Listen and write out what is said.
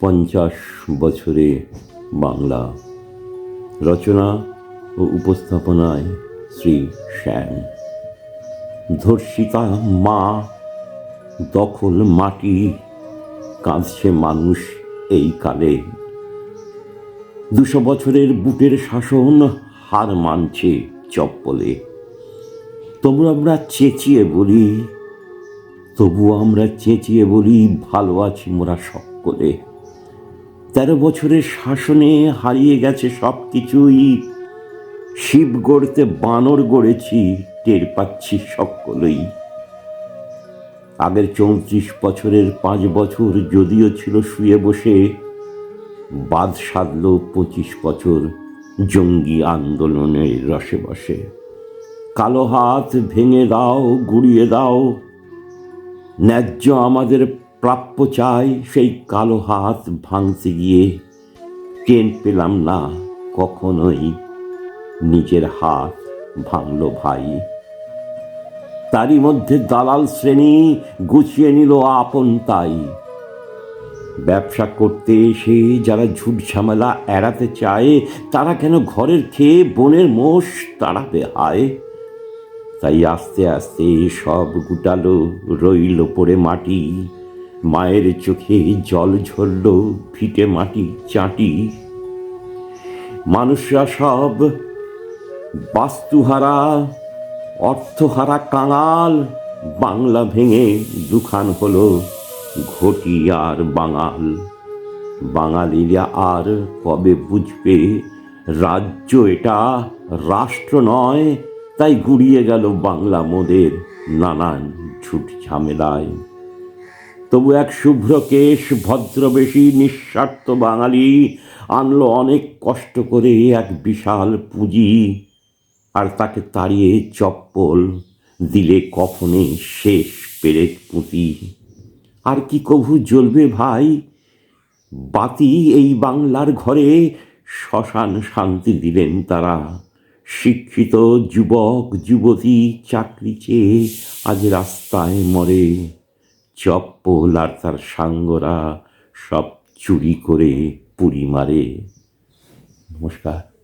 পঞ্চাশ বছরে বাংলা রচনা ও উপস্থাপনায় শ্রী শ্যাম। ধর্ষিতা মা, দখল মাটি, কাঁদছে মানুষ এই কালে। দুশো বছরের বুটের শাসন হার মানছে চপ্পলে। তবু আমরা চেঁচিয়ে বলি, তবু আমরা চেঁচিয়ে বলি, ভালো আছি মোরা সকলে। তেরো বছরের শাসনে হারিয়ে গেছে সব কিছুই। শিব গড়তে বানর গড়েছি, টের পাচ্ছি সকলেই। আগের চৌত্রিশ বছরের পাঁচ বছর যদিও ছিল শুয়ে বসে বাদ সাধল পঁচিশ বছর জঙ্গি আন্দোলনের রসে বসে। কালো হাত ভেঙে দাও, গুড়িয়ে দাও, ন্যায্য আমাদের প্রাপ্য চাই সেই কালো হাত ভাঙতে গিয়ে। টেন পেলাম না কখনোই নিজের হাত ভাঙল ভাই। তারই মধ্যে দালাল শ্রেণি গুছিয়ে নিল আপন তাই। ব্যবসা করতে এসে যারা ঝুট ঝামেলা এড়াতে চায়, তারা কেন ঘরের খেয়ে বনের মোষ তাড়াবে হায়? তাই আস্তে আস্তে সব গুটালো, রইল পড়ে মাটি। মায়ের চোখে জল ঝরল ফিটে মাটি চাটি। মানুষরা সব বাস্তুহারা, অর্থহারা কাঙাল, বাংলা ভেঙে দুখান হলো ঘটি আর বাঙাল। বাঙালিরা আর কবে বুঝবে, রাজ্য এটা রাষ্ট্র নয়, তাই গুড়িয়ে গেল বাংলা মোদের নানান ঝুট ঝামেলায়। তবু এক শুভ্র কেশ ভদ্রবেশী নিঃস্বার্থ বাঙালি আনলো অনেক কষ্ট করে এক বিশাল পুঁজি আর তাকে তাড়িয়ে চপ্পল দিলে কখনে শেষ পেরেক পুঁতি। আর কি কভু জ্বলবে ভাই? বাতি এই বাংলার ঘরে শ্মশান শান্তি দিলেন তারা। শিক্ষিত যুবক, যুবতী চাকরি চেয়ে আজ রাস্তায় মরে। চপ্পল আর তার সাঙ্গরা সব চুরি করে পুরি মারে। নমস্কার।